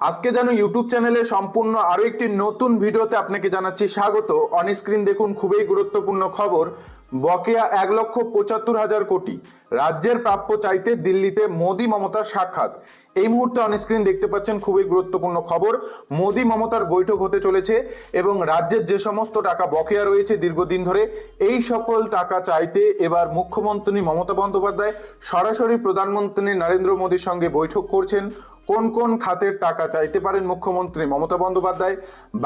আজকে যেন ইউটিউব চ্যানেলে সম্পূর্ণ আরও একটি নতুন ভিডিওতে আপনাকে জানাচ্ছি স্বাগত। অন স্ক্রিন দেখুন খুবই গুরুত্বপূর্ণ খবর। বকেয়া এক লক্ষ পঁচাত্তর হাজার কোটি। রাজ্যের প্রাপ্য চাইতে দিল্লিতে মোদি মমতার সাক্ষাৎ। এই মুহূর্তে অন স্ক্রিন দেখতে পাচ্ছেন খুবই গুরুত্বপূর্ণ খবর। মোদি মমতার বৈঠক হতে চলেছে এবং রাজ্যের যে সমস্ত টাকা বকেয়া রয়েছে দীর্ঘদিন ধরে, এই সকল টাকা চাইতে এবার মুখ্যমন্ত্রী মমতা বন্দ্যোপাধ্যায় সরাসরি প্রধানমন্ত্রী নরেন্দ্র মোদীর সঙ্গে বৈঠক করছেন। কোন কোন খাতের টাকা চাইতে পারেন মুখ্যমন্ত্রী? মমতা বন্দ্যোপাধ্যায়,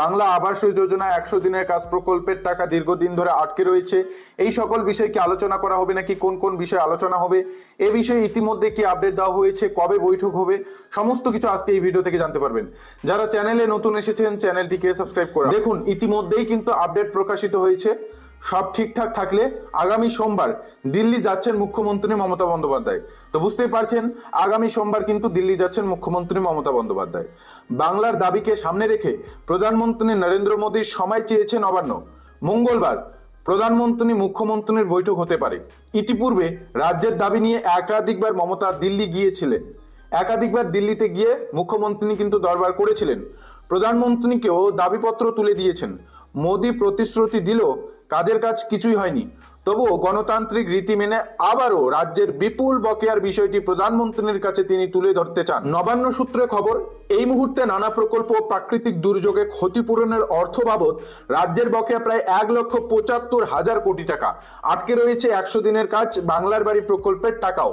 বাংলা আবাস যোজনা একশো দিনের কাজ প্রকল্পের টাকা দীর্ঘদিন ধরে আটকে রয়েছে। এই সকল বিষয় কি আলোচনা করা হবে নাকি কোন কোন বিষয়ে আলোচনা হবে? এ বিষয়ে ইতিমধ্যে কি আপডেট দেওয়া হয়েছে? কবে বৈঠক হবে? সমস্ত কিছু আজকে এই ভিডিও থেকে জানতে পারবেন। যারা চ্যানেলে নতুন এসেছেন চ্যানেলটিকে সাবস্ক্রাইব করে দেখুন, ইতিমধ্যেই কিন্তু আপডেট প্রকাশিত হয়েছে। সব ঠিকঠাক থাকলে আগামী সোমবার দিল্লি যাচ্ছেন মুখ্যমন্ত্রী মমতা বন্দ্যোপাধ্যায়। তো বুঝতেই পারছেন, আগামী সোমবার কিন্তু দিল্লি যাচ্ছেন মুখ্যমন্ত্রী মমতা বন্দ্যোপাধ্যায়। বাংলার দাবিকে সামনে রেখে প্রধানমন্ত্রী নরেন্দ্র মোদীর সময় চেয়েছেন নবান্ন মঙ্গলবার প্রধানমন্ত্রী মুখ্যমন্ত্রীর বৈঠক হতে পারে। ইতিপূর্বে রাজ্যের দাবি নিয়ে একাধিকবার মমতা দিল্লি গিয়েছিলেন। একাধিকবার দিল্লিতে গিয়ে মুখ্যমন্ত্রী কিন্তু দরবার করেছিলেন। প্রধানমন্ত্রীকেও দাবিপত্র তুলে দিয়েছেন। মোদী প্রতিশ্রুতি দিলেও কাজের কাজ কিছুই হয়নি। তবুও গণতান্ত্রিক রীতি মেনে আবারও রাজ্যের বিপুল বকেয়ার বিষয়টি প্রধানমন্ত্রীর কাছে তিনি তুলে ধরতে চান। নবান্ন সূত্রে খবর, এই মুহূর্তে নানা প্রকল্প ও প্রাকৃতিক দুর্যোগে ক্ষতিপূরণের অর্থ বাবদ রাজ্যের বকেয়া প্রায় এক লক্ষ পঁচাত্তর হাজার কোটি টাকা। আটকে রয়েছে একশো দিনের কাজ, বাংলার বাড়ি প্রকল্পের টাকাও।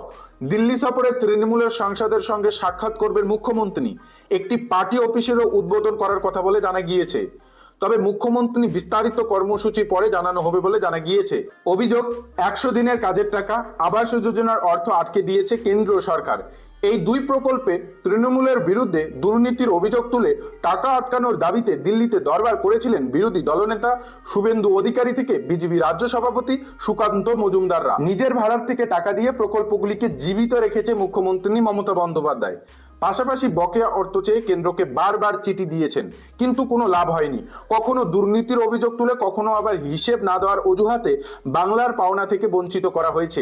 দিল্লি সফরে তৃণমূলের সাংসদের সঙ্গে সাক্ষাৎ করবেন মুখ্যমন্ত্রী। একটি পার্টি অফিসেরও উদ্বোধন করার কথা বলে জানা গিয়েছে। তবে মুখ্যমন্ত্রী বিস্তারিত কর্মসূচি পরে জানানো হবে বলে জানা গিয়েছে। অভিযোগ, একশো দিনের কাজের টাকা, আবাস যোজনার অর্থ আটকে দিয়েছে কেন্দ্র সরকার। এই দুই প্রকল্পে তৃণমূলের বিরুদ্ধে দুর্নীতির অভিযোগ তুলে টাকা আটকানোর দাবিতে দিল্লিতে দরবার করেছিলেন বিরোধী দলনেতা শুভেন্দু অধিকারী থেকে বিজেপি রাজ্য সভাপতি সুকান্ত মজুমদাররা। নিজের ভাড়ার থেকে টাকা দিয়ে প্রকল্পগুলিকে জীবিত রেখেছে মুখ্যমন্ত্রী মমতা বন্দ্যোপাধ্যায়। পাশাপাশি বকেয়া অর্থ চেয়ে কেন্দ্রকে বারবার চিঠি দিয়েছেন, কিন্তু কোনো লাভ হয়নি। কখনো দুর্নীতির অভিযোগ তুলে, কখনো আবার হিসেব না দেওয়ার অজুহাতে বাংলার পাওনা থেকে বঞ্চিত করা হয়েছে।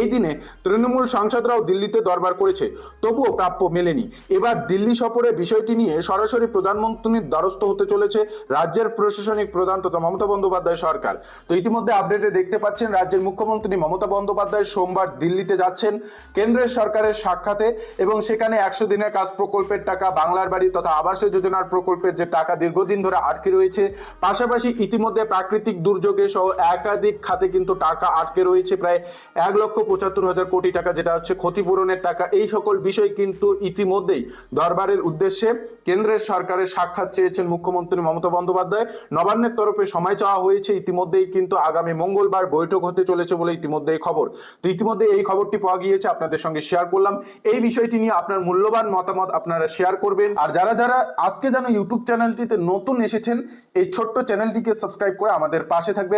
এই দিনে তৃণমূল সাংসদরাও দিল্লিতে দরবার করেছে, তবুও প্রাপ্য মেলেনি। এবার দিল্লি সফরে বিষয়টি নিয়ে সরাসরি প্রধানমন্ত্রীর দ্বারস্থ হতে চলেছে রাজ্যের প্রশাসনিক প্রধান তথা মমতা বন্দ্যোপাধ্যায় সরকার। তো ইতিমধ্যে আপডেটে দেখতে পাচ্ছেন রাজ্যের মুখ্যমন্ত্রী মমতা বন্দ্যোপাধ্যায় সোমবার দিল্লিতে যাচ্ছেন। কেন্দ্রের সরকারের সাক্ষাতে এবং সেখানে একশো দিনের কাজ, প্রকল্পের টাকা, বাংলার বাড়ি তথা আবাস যোজনার প্রকল্পের যে টাকা দীর্ঘদিন ধরে আটকে রয়েছে, পাশাপাশি ইতিমধ্যে প্রাকৃতিক দুর্যোগে সহ একাধিক খাতে কিন্তু টাকা আটকে রয়েছে, প্রায় এক লক্ষ পঁচাত্তর হাজার কোটি টাকা যেটা হচ্ছে ক্ষতিপূরণের টাকা। এই সকল বিষয় কিন্তু ইতিমধ্যেই দরবারের উদ্দেশ্যে কেন্দ্রের সরকারের সাক্ষাৎ চেয়েছেন মুখ্যমন্ত্রী মমতা বন্দ্যোপাধ্যায়। নবান্নের তরফে সময় চাওয়া হয়েছে, ইতিমধ্যেই কিন্তু আগামী মঙ্গলবার বৈঠক হতে চলেছে বলে ইতিমধ্যেই খবর। তো ইতিমধ্যে এই খবরটি পাওয়া গিয়েছে, আপনাদের সঙ্গে শেয়ার করলাম। এই বিষয়টি নিয়ে আপনার মূল্যবান মতামত আপনারা শেয়ার করবেন। আর যারা যারা আজকে যেন ইউটিউব চ্যানেলটিতে নতুন এসেছেন, এই ছোট্ট চ্যানেলটিকে সাবস্ক্রাইব করে আমাদের পাশে থাকবেন।